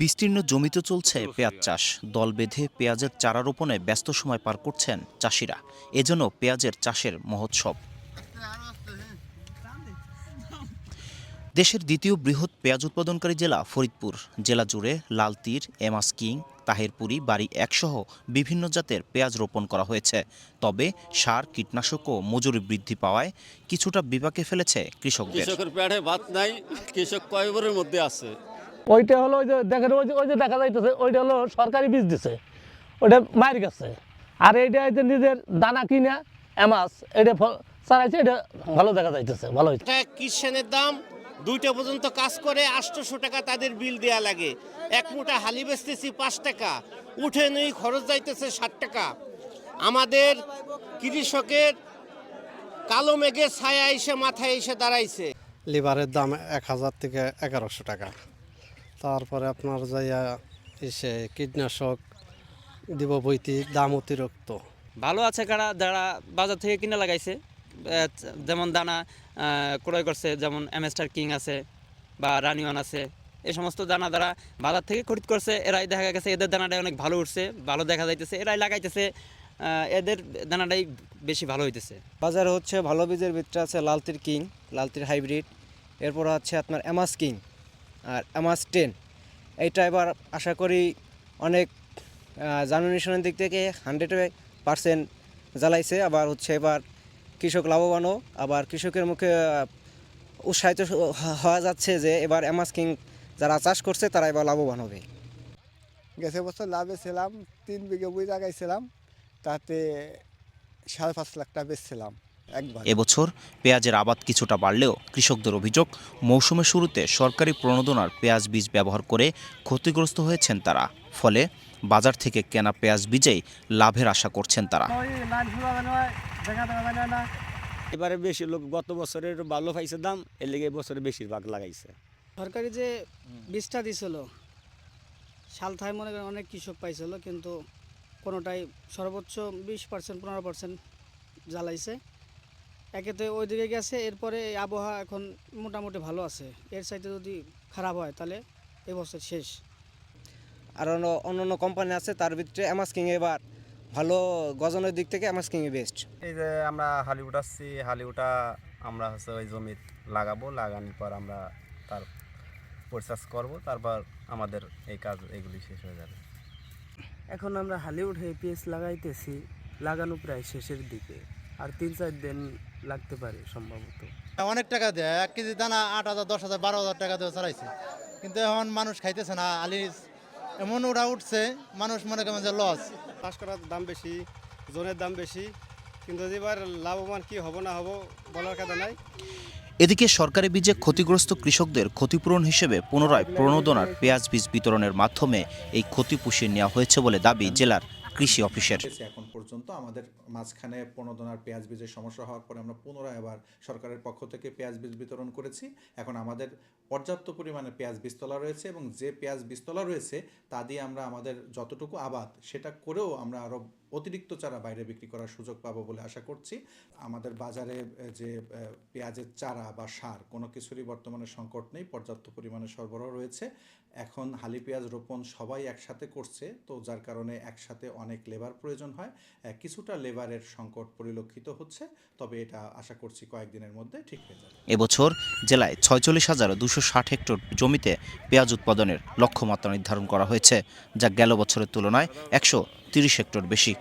বিস্তীর্ণ জমিতে চলছে পেঁয়াজ চাষ। দল বেঁধে পেঁয়াজের চারা রোপণে ব্যস্ত সময় পার করছেন চাষিরা। এজন্য পেঁয়াজের চাষের মহোৎসব। দেশের দ্বিতীয় বৃহৎ পেঁয়াজ উৎপাদনকারী জেলা ফরিদপুর। জেলা জুড়ে লালতীর এমাস কিং তাহেরপুরি বাড়ি একসহ বিভিন্ন জাতের পেঁয়াজ রোপণ করা হয়েছে। তবে সার কীটনাশক ও মজুরি বৃদ্ধি পাওয়ায় কিছুটা বিপাকে ফেলেছে কৃষকদের। কৃষকের পেটে ভাত নাই কৃষক কয়বরের মধ্যে আছে। ওইটা হলো ওই যে দেখেন ওই যে ওই যে দেখা যাইতেছে ওইটা হলো সরকারি বীজ দিছে। ওইটা মায়ের কাছে। আর এইটা হচ্ছে নিজের দানা কিনা এমাস এটা চালাইছে এটা ভালো দেখা যাইতেছে ভালো হয়েছে কিষানের দাম দুইটা পর্যন্ত কাজ করে আটশোশো টাকা তাদের বিল দেয়া লাগে। এক মুঠা হালি বেচতেছি পাঁচ টাকা উঠে নেই খরচ যাইতেছে ষাট টাকা। আমাদের কৃষকের কালো মেঘের ছায়া এসে মাথায় এসে দাঁড়াইছে। লিভারের দাম এক হাজার থেকে এগারোশো টাকা। তারপরে আপনার যাইয়া এসে কীটনাশক দিব বইতি দাম অতিরিক্ত। ভালো আছে কারা যারা বাজার থেকে কিনে লাগাইছে। যেমন দানা ক্রয় করছে যেমন এমএস্টার কিং আছে বা রানিওয়ান আছে এই সমস্ত দানা যারা বাজার থেকে খরিদ করছে এরাই দেখা গেছে এদের দানাটাই অনেক ভালো উঠছে ভালো দেখা যাইতেছে এরাই লাগাইতেছে এদের দানাটাই বেশি ভালো হইতেছে। বাজারে হচ্ছে ভালো বীজের ভিতরে আছে লালতির কিং লালতির হাইব্রিড এরপর হচ্ছে আপনার অ্যামাস কিং। আর অ্যামাস টেন এইটা এবার আশা করি অনেক জার্মিনেশনের দিক থেকে হান্ড্রেড পার্সেন্ট জ্বালাইছে। আবার হচ্ছে এবার কৃষক লাভবানও। আবার কৃষকের মুখে উৎসাহিত হওয়া যাচ্ছে যে এবার অ্যামাস কিং যারা চাষ করছে তারা এবার লাভবান হবে। গেছে বছর লাভে ছিলাম, তিন বিঘে বই লাগাইছিলাম তাতে সাড়ে পাঁচ লাখ টাকা বেচছিলাম। এবছর পেঁয়াজের আবাদ কিছুটা বাড়লেও কৃষকদের অভিযোগ মৌসুমের শুরুতে সরকারি প্রণোদনার পেঁয়াজ বীজ ব্যবহার করে ক্ষতিগ্রস্ত হয়েছেন তারা। ফলে বাজার থেকে কেনা পেঁয়াজ বীজেই লাভের আশা করছেন তারা। এবারে বেশি লোক গত বছরের ভালো পাইছে দাম এর লেগে বছরে বেশিরভাগ লাগাইছে। সরকারি যে বীজটা দিছিল সালথায় মনে করেন অনেক কৃষক পাইছিল কিন্তু কোনোটাই সর্বোচ্চ বিশ পার্সেন্ট পনেরো পার্সেন্ট জ্বালাইছে। একেতে ওইদিকে গেছে এরপরে এই আবহাওয়া এখন মোটামুটি ভালো আছে। এর সাইডে যদি খারাপ হয় তাহলে এবছর শেষ। আর অন্য অন্য অন্য কোম্পানি আছে তার ভিতরে অ্যামাস কিং এবার ভালো গজনের দিক থেকে অ্যামাস কিং বেস্ট এই যে আমরা হালিউড আসছি হালিউডটা আমরা হচ্ছে ওই জমি লাগাবো লাগানোর পর আমরা তার প্রসেস করব তারপর আমাদের এই কাজ এগুলি শেষ হয়ে যাবে। এখন আমরা হলিউড হেপিএস লাগাইতেছি লাগানো প্রায় শেষের দিকে। আর তিন চার দিন লাগতে পারে সম্ভবত। অনেক টাকা দেয়। এক কেজি দানা আট হাজার দশ হাজার বারো হাজার টাকা দিয়ে চালাইছে। কিন্তু এখন মানুষ খাইতেছে না আলি এমন ওরা উঠছে মানুষ মনে করেন যে লস চাষ করার দাম বেশি জোনের দাম বেশি। কিন্তু এবার লাভবান কি হব না হব বলার কথা নাই। এদিকে সরকারি বীজে ক্ষতিগ্রস্ত কৃষকদের ক্ষতিপূরণ হিসেবে পুনরায় প্রণোদনার পেঁয়াজ বীজ বিতরণের মাধ্যমে এই ক্ষতি পুষিয়ে নেওয়া হয়েছে বলে দাবি জেলার কৃষি অফিসের। এখন পর্যন্ত আমাদের মাঝখানে প্রণোদনার পেঁয়াজ বীজের সমস্যা হওয়ার পরে আমরা পুনরায় আবার সরকারের পক্ষ থেকে পেঁয়াজ বীজ বিতরণ করেছি। এখন আমাদের পর্যাপ্ত পরিমাণে পেঁয়াজ বীজতলা রয়েছে এবং যে পেঁয়াজ বীজতলা রয়েছে, তা দিয়ে আমরা আমাদের যতটুকু আবাদ, সেটা করেও আমরা আরও অতিরিক্ত চারা বাইরে বিক্রি করার সুযোগ পাবো বলে আশা করছি। আমাদের বাজারে যে পেঁয়াজের চারা বা সার, কোনো কিছুরই বর্তমানে সংকট নেই, পর্যাপ্ত পরিমাণে সরবরাহ রয়েছে। এখন হালি পেঁয়াজ রোপণ সবাই একসাথে করছে, তো যার কারণে একসাথে অনেক লেবার প্রয়োজন হয় কিছুটা লেবারের সংকট পরিলক্ষিত হচ্ছে, তবে এটা আশা করছি কয়েকদিনের মধ্যে ঠিক হয়ে যাবে। এবছর জেলায় ছয়চল্লিশ হাজার দুশো ষাট হেক্টর জমিতে পেঁয়াজ উৎপাদনের লক্ষ্যমাত্রা নির্ধারণ করা হয়েছে, যা গেল বছরের তুলনায় একশো তিরিশ হেক্টর বেশি।